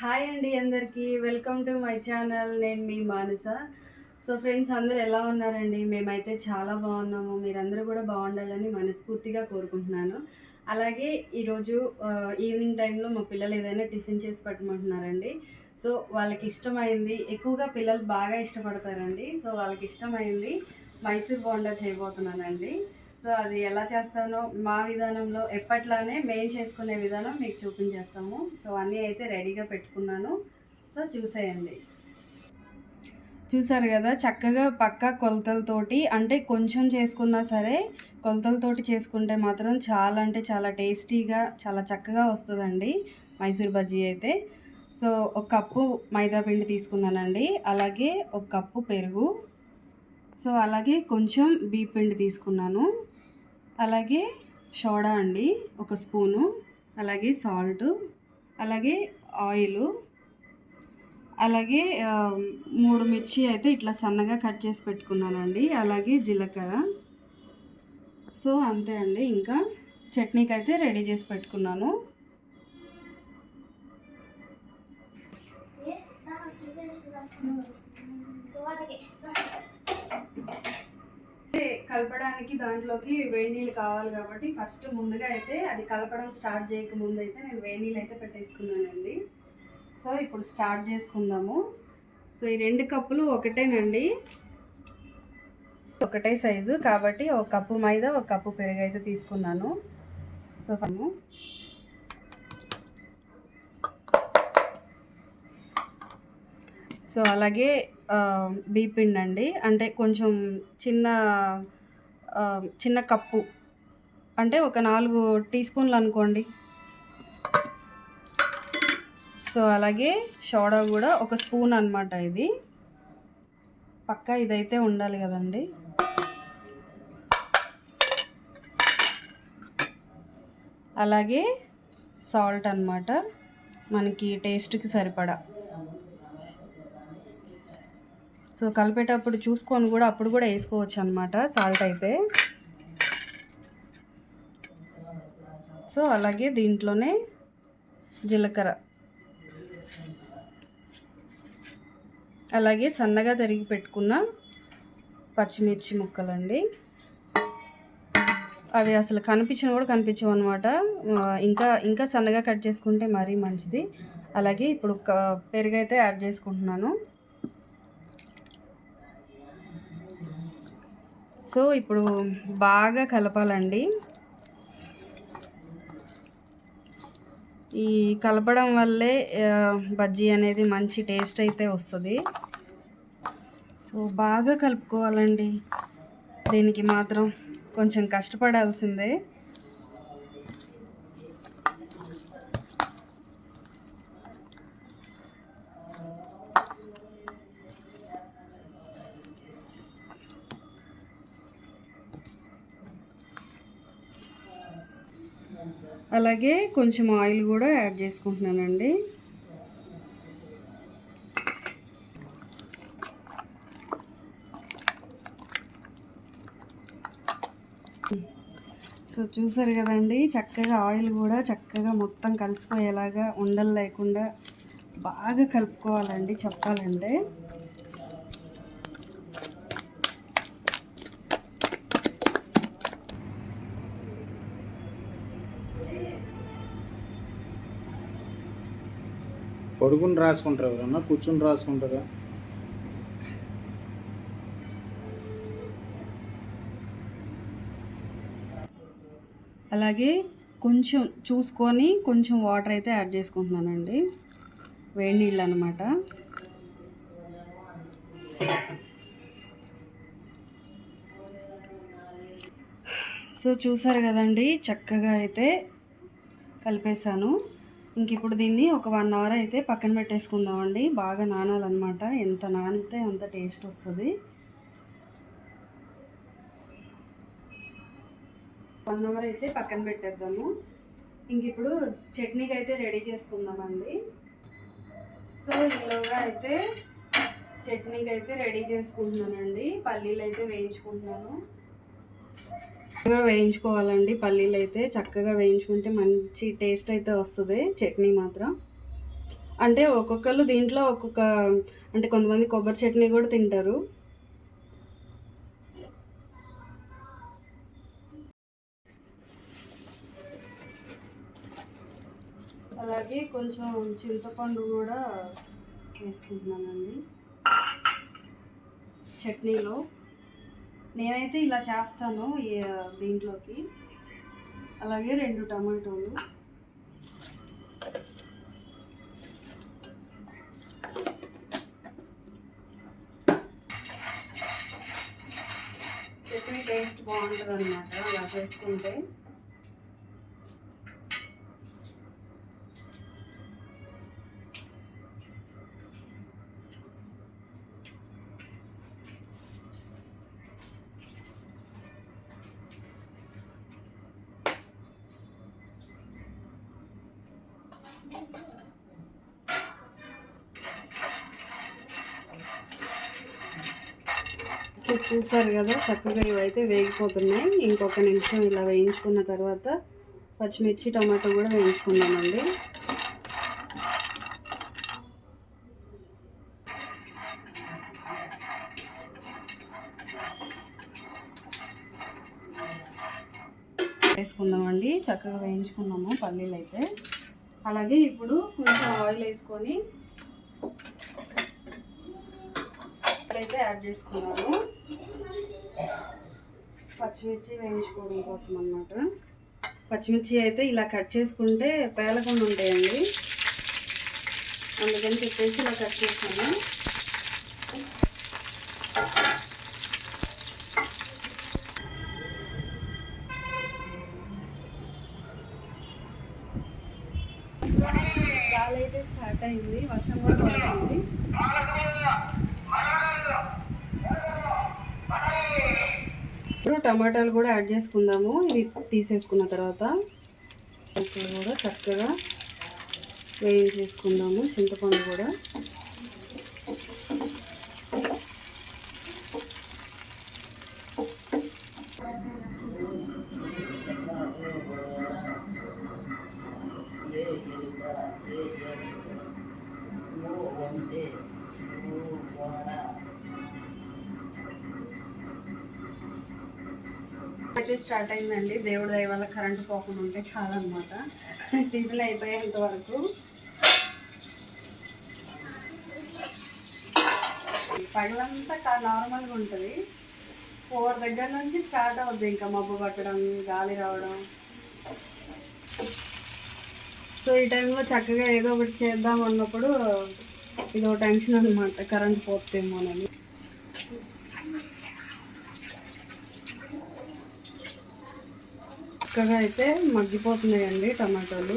Hi అండి అందరికీ. Welcome to my channel. నేను మీ మానస. సో ఫ్రెండ్స్ అందరూ ఎలా ఉన్నారండి? మేమైతే చాలా బాగున్నాము. మీరందరూ కూడా బాగుండాలని మనస్ఫూర్తిగా కోరుకుంటున్నాను. అలాగే ఈరోజు ఈవినింగ్ టైంలో మా పిల్లలు ఏదైనా టిఫిన్ చేసి పెట్టమంటున్నారండి. సో వాళ్ళకి ఇష్టమైంది ఎక్కువగా పిల్లలు బాగా ఇష్టపడతారండి. సో వాళ్ళకి ఇష్టమైంది మైసూర్ బోండా చేయబోతున్నానండి. సో అది ఎలా చేస్తానో మా విధానంలో ఎప్పట్లానే మేము చేసుకునే విధానం మీకు చూపించేస్తాము. సో అన్నీ అయితే రెడీగా పెట్టుకున్నాను. సో చూసేయండి. చూసారు కదా చక్కగా పక్క కొలతలతోటి అంటే కొంచెం చేసుకున్నా సరే కొలతలతోటి చేసుకుంటే మాత్రం చాలా అంటే చాలా టేస్టీగా చాలా చక్కగా వస్తుందండి మైసూర్ బజ్జీ అయితే. సో ఒక కప్పు మైదాపిండి తీసుకున్నానండి. అలాగే ఒక కప్పు పెరుగు. సో అలాగే కొంచెం బీప్ పిండి తీసుకున్నాను. అలాగే సోడా అండి ఒక స్పూను. అలాగే సాల్ట్ అలాగే ఆయిల్. అలాగే మూడు మిర్చి అయితే ఇట్లా సన్నగా కట్ చేసి పెట్టుకున్నానండి. అలాగే జీలకర్ర. సో అంతే అండి. ఇంకా చట్నీకి అయితే రెడీ చేసి పెట్టుకున్నాను. కలపడానికి దాంట్లోకి వేడి నీళ్ళు కావాలి కాబట్టి ఫస్ట్ ముందుగా అయితే అది కలపడం స్టార్ట్ చేయకముందు అయితే నేను వేడి నీళ్ళు అయితే పెట్టేసుకున్నానండి. సో ఇప్పుడు స్టార్ట్ చేసుకుందాము. సో ఈ రెండు కప్పులు ఒకటేనండి. ఒకటే సైజు కాబట్టి ఒక కప్పు మైదా ఒక కప్పు పెరుగు అయితే తీసుకున్నాను. సో ఫము సో అలాగే బీపిండి అండి అంటే కొంచెం చిన్న చిన్న కప్పు. అంటే ఒక నాలుగు టీ స్పూన్లు అనుకోండి. సో అలాగే సోడా కూడా ఒక స్పూన్ అనమాట ఇది. పక్కా ఇదైతే ఉండాలి కదండి. అలాగే సాల్ట్ అనమాట మనకి టేస్ట్కి సరిపడా. సో కలిపేటప్పుడు చూసుకొని కూడా అప్పుడు కూడా వేసుకోవచ్చు అనమాట సాల్ట్ అయితే. సో అలాగే దీంట్లోనే జీలకర్ర. అలాగే సన్నగా తరిగి పెట్టుకున్న పచ్చిమిర్చి ముక్కలండి. అవి అసలు కనిపించిన కూడా కనిపించవు అనమాట ఇంకా ఇంకా సన్నగా కట్ చేసుకుంటే మరీ మంచిది. అలాగే ఇప్పుడు క- పెరుగు అయితే యాడ్ చేసుకుంటున్నాను. సో ఇప్పుడు బాగా కలపాలండి. ఈ కలపడం వల్లే బజ్జీ అనేది మంచి టేస్ట్ అయితే వస్తుంది. సో బాగా కలుపుకోవాలండి. దీనికి మాత్రం కొంచెం కష్టపడాల్సిందే. అలాగే కొంచెం ఆయిల్ కూడా యాడ్ చేసుకుంటున్నానండి. సో చూసారు కదండి చక్కగా ఆయిల్ కూడా చక్కగా మొత్తం కలిసిపోయేలాగా ఉండలు లేకుండా బాగా కలుపుకోవాలండి చెప్పాలంటే. పడుకుని రాసుకుంటారు ఎవరన్నా కూర్చుని రాసుకుంటారా? అలాగే కొంచెం చూసుకొని కొంచెం వాటర్ అయితే యాడ్ చేసుకుంటున్నానండి. వేడి నీళ్ళు అనమాట సో చూసారు కదండి చక్కగా అయితే కలిపేశాను. ఇంక ఇప్పుడు దీన్ని ఒక వన్ అవర్ అయితే పక్కన పెట్టేసుకుందామండి. బాగా నానాలన్నమాట. ఎంత నానితే అంత టేస్ట్ వస్తుంది. వన్ అవర్ అయితే పక్కన పెట్టేద్దాము. ఇంక ఇప్పుడు చట్నీకి అయితే రెడీ చేసుకుందామండి. సో ఈలోగా అయితే చట్నీకి అయితే రెడీ చేసుకుంటున్నానండి. పల్లీలు అయితే వేయించుకుంటున్నాను. చక్కగా వేయించుకోవాలండి. పల్లీలు అయితే చక్కగా వేయించుకుంటే మంచి టేస్ట్ అయితే వస్తుంది. చట్నీ మాత్రం. అంటే ఒక్కొక్కరు దీంట్లో ఒక్కొక్క అంటే కొంతమంది కొబ్బరి చట్నీ కూడా తింటారు. అలాగే కొంచెం చింతపండు కూడా వేసుకుంటున్నానండి. చట్నీలో. నేనైతే ఇలా చేస్తాను దీంట్లోకి. అలాగే రెండు టమాటోలు. చట్నీ టేస్ట్ బాగుంటుంది అనమాట అలా చేసుకుంటే. చూసారు కదా చక్కగా ఇవైతే వేగిపోతున్నాయి. ఇంకొక నిమిషం ఇలా వేయించుకున్న తర్వాత పచ్చిమిర్చి టమాటో కూడా వేయించుకున్నామండి వేసుకుందామండి. చక్కగా వేయించుకున్నాము పల్లీలు అయితే. అలాగే ఇప్పుడు కొంచెం ఆయిల్ వేసుకొని అయితే యాడ్ చేసుకున్నాను. పచ్చిమిర్చి వేయించుకోవడం కోసం అన్నమాట. పచ్చిమిర్చి అయితే ఇలా కట్ చేసుకుంటే పేలకుండా ఉంటాయండి. అందుకని చెప్పేసి ఇలా కట్ చేసాను అయింది వర్షం కూడా పడుతుంది. ఇప్పుడు టమాటాలు కూడా యాడ్ చేసుకుందాము. ఇవి తీసేసుకున్న తర్వాత ఇక్కడ కూడా చక్కగా వేయించేసుకుందాము చింతపండు కూడా. స్టార్ట్ అయిందండి. దేవుడు దయ వల్ల కరెంటు పోకుండా ఉంటే చాలా అనమాట టిఫిన్ అయిపోయేంత వరకు. పగలంతా నార్మల్గా ఉంటుంది. ఫోర్ దగ్గర నుంచి స్టార్ట్ అవుద్ది ఇంకా మబ్బు పట్టడం గాలి రావడం. సో ఈ టైంలో చక్కగా ఏదో ఒకటి చేద్దాం అన్నప్పుడు ఇదో టెన్షన్ అనమాట కరెంట్ పోతేమోనని చక్కగా అయితే మగ్గిపోతున్నాయండి టమాటాలు.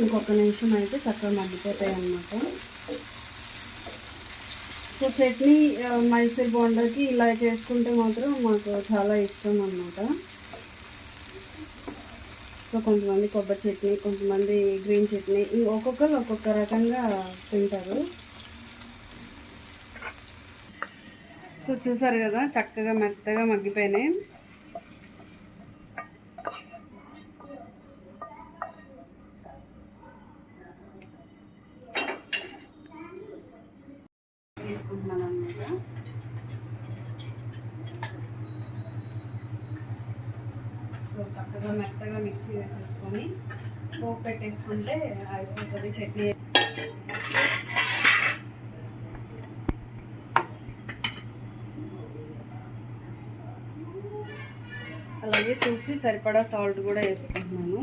ఇంకొక నిమిషం అయితే చక్కగా మగ్గిపోతాయి అన్నమాట సో చట్నీ మైసూర్ బోండాకి ఇలా చేసుకుంటే మాత్రం మాకు చాలా ఇష్టం అన్నమాట. సో కొంతమంది కొబ్బరి చట్నీ కొంతమంది గ్రీన్ చట్నీ ఒక్కొక్కరు ఒక్కొక్క రకంగా తింటారు. సో చూసారు కదా చక్కగా మెత్తగా మగ్గిపోయినాయి. తీసుకుంటున్నాను అనమాట. సో చక్కగా మెత్తగా మిక్సీ వేసేసుకొని పోపు పెట్టేసుకుంటే అయిపోతుంది చట్నీ. అలాగే చూసి సరిపడా సాల్ట్ కూడా వేసుకుంటున్నాను.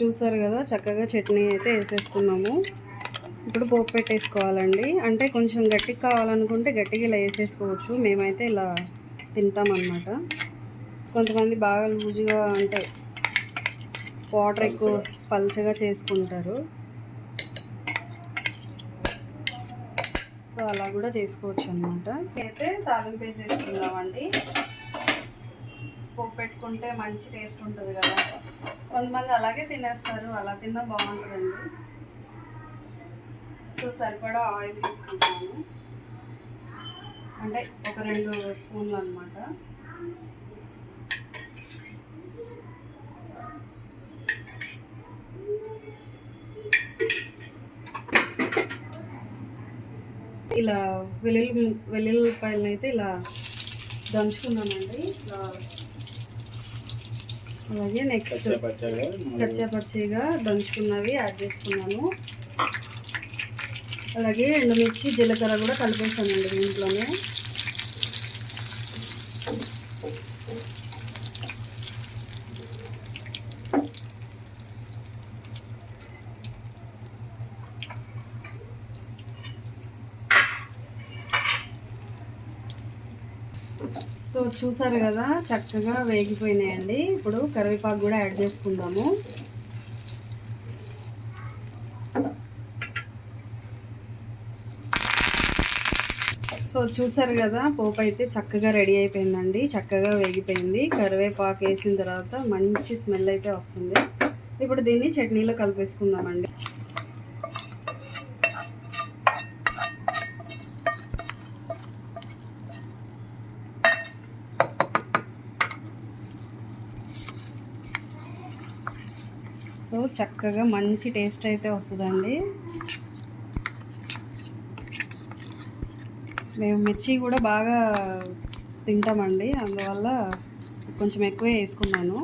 చూసారు కదా చక్కగా చట్నీ అయితే వేసేసుకున్నాము. ఇప్పుడు పోపు పెట్టేసుకోవాలండి. అంటే కొంచెం గట్టిగా కావాలనుకుంటే గట్టిగా ఇలా వేసేసుకోవచ్చు. మేమైతే ఇలా తింటామన్నమాట. కొంతమంది బాగా లూజుగా అంటే వాటర్ ఎక్కువ పల్చగా చేసుకుంటారు. సో అలా కూడా చేసుకోవచ్చు అనమాట అయితే తాలింపు వేసేసుకుందామండి. పోపు పెట్టుకుంటే మంచి టేస్ట్ ఉంటుంది కదా. కొంతమంది అలాగే తినేస్తారు అలా తిన్నా బాగుంటుందండి. సో సరిపడా ఆయిల్ తీసుకుంటాను. అంటే ఒక రెండు స్పూన్లు అనమాట ఇలా వెల్లుల్లి వెల్లుల్లిపాయలను అయితే ఇలా దంచుకున్నానండి. ఇలా అలాగే నెక్స్ట్ పచ్చ పచ్చగా కచ్చా పచ్చిగా దంచుకున్నవి యాడ్ చేసుకున్నాను అలాగే ఎండుమిర్చి జీలకర్ర కూడా కలిపేసానండి దీంట్లోనే సో చూసారు కదా చక్కగా వేగిపోయినాయండి. ఇప్పుడు కరివేపాకు కూడా యాడ్ చేసుకుందాము. సో చూసారు కదా పోపు అయితే చక్కగా రెడీ అయిపోయిందండి. చక్కగా వేగిపోయింది. కరివేపాకు వేసిన తర్వాత మంచి స్మెల్ అయితే వస్తుంది. ఇప్పుడు దీన్ని చట్నీలో కలిపేసుకుందామండి సో చక్కగా మంచి టేస్ట్ అయితే వస్తుందండి. మేము మిర్చి కూడా బాగా తింటామండి అందువల్ల కొంచెం ఎక్కువే వేసుకున్నాను.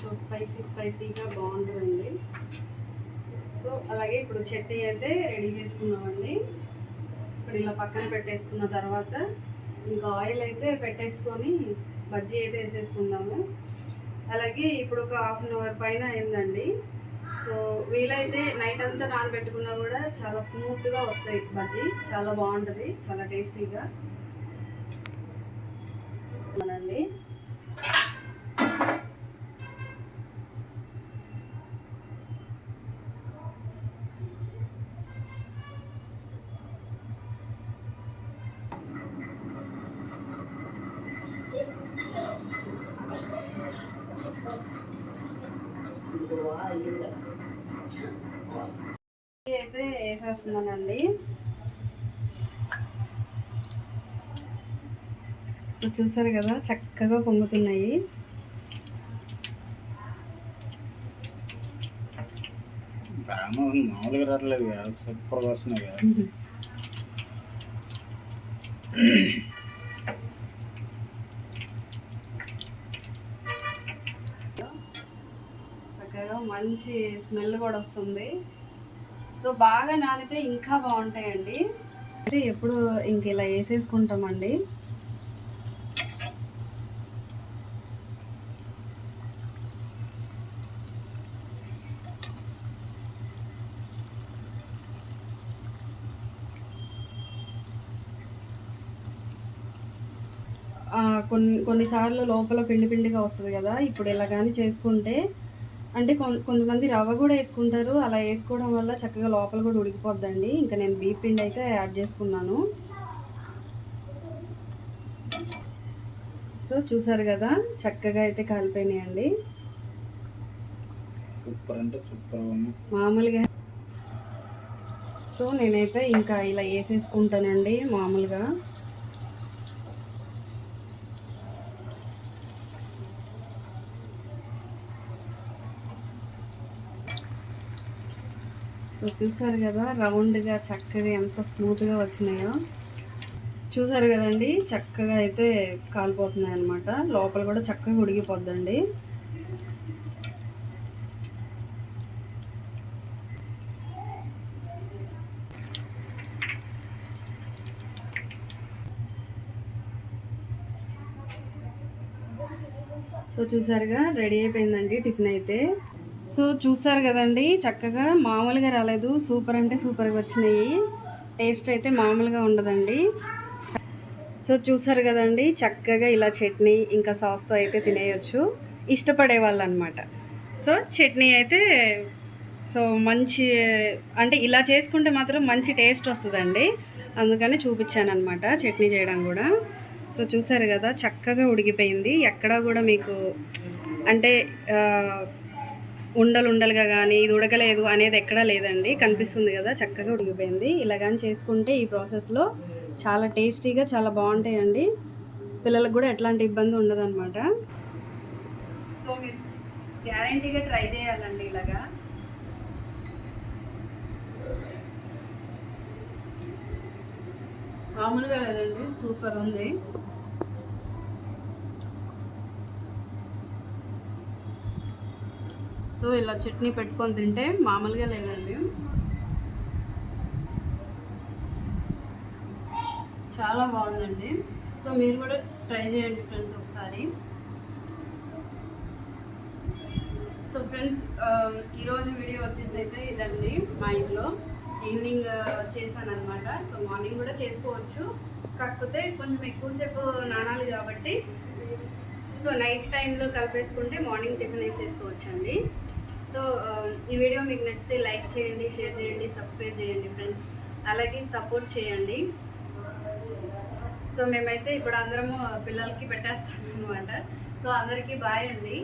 సో స్పైసీ స్పైసీగా బాగుంటుందండి. సో అలాగే ఇప్పుడు చట్నీ అయితే రెడీ చేసుకున్నామండి. ఇప్పుడు ఇలా పక్కన పెట్టేసుకున్న తర్వాత ఇంకా ఆయిల్ అయితే పెట్టేసుకొని బజ్జీ అయితే వేసేసుకుందాము. అలాగే ఇప్పుడు ఒక హాఫ్ అన్ అవర్ పైన అయిందండి. సో వీలైతే నైట్ అంతా నానబెట్టుకున్నా కూడా చాలా స్మూత్గా వస్తాయి బజ్జీ. చాలా బాగుంటుంది చాలా టేస్టీగా అవునండి అయితే వేసేస్తున్నానండి సో చూసారు కదా చక్కగా పొంగుతున్నాయి. మామూలుగా రావట్లేదు కదా సూపర్గా వస్తున్నాయి కదా. చక్కగా మంచి స్మెల్ కూడా వస్తుంది. సో బాగా నానితే ఇంకా బాగుంటాయండి. అంటే ఎప్పుడు ఇంక ఇలా వేసేసుకుంటామండి. కొన్ని కొన్నిసార్లు లోపల పిండి పిండిగా వస్తుంది కదా. ఇప్పుడు ఇలా కానీ చేసుకుంటే అంటే కొంతమంది రవ్వ కూడా వేసుకుంటారు. అలా వేసుకోవడం వల్ల చక్కగా లోపల కూడా ఉడికిపోద్దండి. ఇంకా నేను బీప్ పిండి అయితే యాడ్ చేసుకున్నాను. సో చూసారు కదా చక్కగా అయితే కాలిపోయినాయండి. సూపర్ అంటే సూపర్ మామూలుగా. సో నేనైతే ఇంకా ఇలా వేసేసుకుంటానండి మామూలుగా. సో చూసారు కదా రౌండ్గా చక్కగా ఎంత స్మూత్గా వచ్చినాయో. చూసారు కదండి చక్కగా అయితే కాలిపోతున్నాయి అనమాట లోపల కూడా చక్కగా ఉడికిపోద్దండి. సో చూసారుగా రెడీ అయిపోయిందండి టిఫిన్ అయితే. సో చూసారు కదండి చక్కగా మామూలుగా రాలేదు. సూపర్ అంటే సూపర్గా వచ్చినాయి. టేస్ట్ అయితే మామూలుగా ఉండదండి. సో చూసారు కదండి చక్కగా ఇలా చట్నీ ఇంకా సాస్తో అయితే తినేయొచ్చు. ఇష్టపడే వాళ్ళు అనమాట సో చట్నీ అయితే సో మంచి అంటే ఇలా చేసుకుంటే మాత్రం మంచి టేస్ట్ వస్తుందండి. అందుకని చూపించాను అనమాట చట్నీ చేయడం కూడా. సో చూసారు కదా చక్కగా ఉడికిపోయింది. ఎక్కడా కూడా మీకు అంటే ఉండలు ఉండలుగా కానీ ఇది ఉడకలేదు అనేది ఎక్కడా లేదండి. కనిపిస్తుంది కదా చక్కగా ఉడికిపోయింది. ఇలా కానీ చేసుకుంటే ఈ ప్రాసెస్లో చాలా టేస్టీగా చాలా బాగుంటాయండి. పిల్లలకు కూడా ఎట్లాంటి ఇబ్బంది ఉండదన్నమాట. సో మీరు గ్యారంటీగా ట్రై చేయాలండి ఇలాగా. మామూలుగా లేదండి సూపర్ ఉంది. సో ఇలా చట్నీ పెట్టుకొని తింటే మామూలుగా లేదండి. చాలా బాగుందండి. సో మీరు కూడా ట్రై చేయండి ఫ్రెండ్స్ ఒకసారి. సో ఫ్రెండ్స్ ఈరోజు వీడియో వచ్చేసి అయితే ఇదండి మా ఇంట్లో. ఈవినింగ్ చేశాను అనమాట సో మార్నింగ్ కూడా చేసుకోవచ్చు. కాకపోతే కొంచెం ఎక్కువసేపు నానాలి కాబట్టి. సో నైట్ టైంలో కలిపేసుకుంటే మార్నింగ్ టిఫిన్ వేసేసుకోవచ్చండి. సో um, ఈ వీడియో మీకు నచ్చితే లైక్ చేయండి షేర్ చేయండి సబ్స్క్రైబ్ చేయండి ఫ్రెండ్స్. అలాగే సపోర్ట్ చేయండి. సో మేమైతే ఇప్పుడు అందరము పిల్లలకి పెట్టేస్తాం అనమాట సో అందరికీ బాయ్ అండి.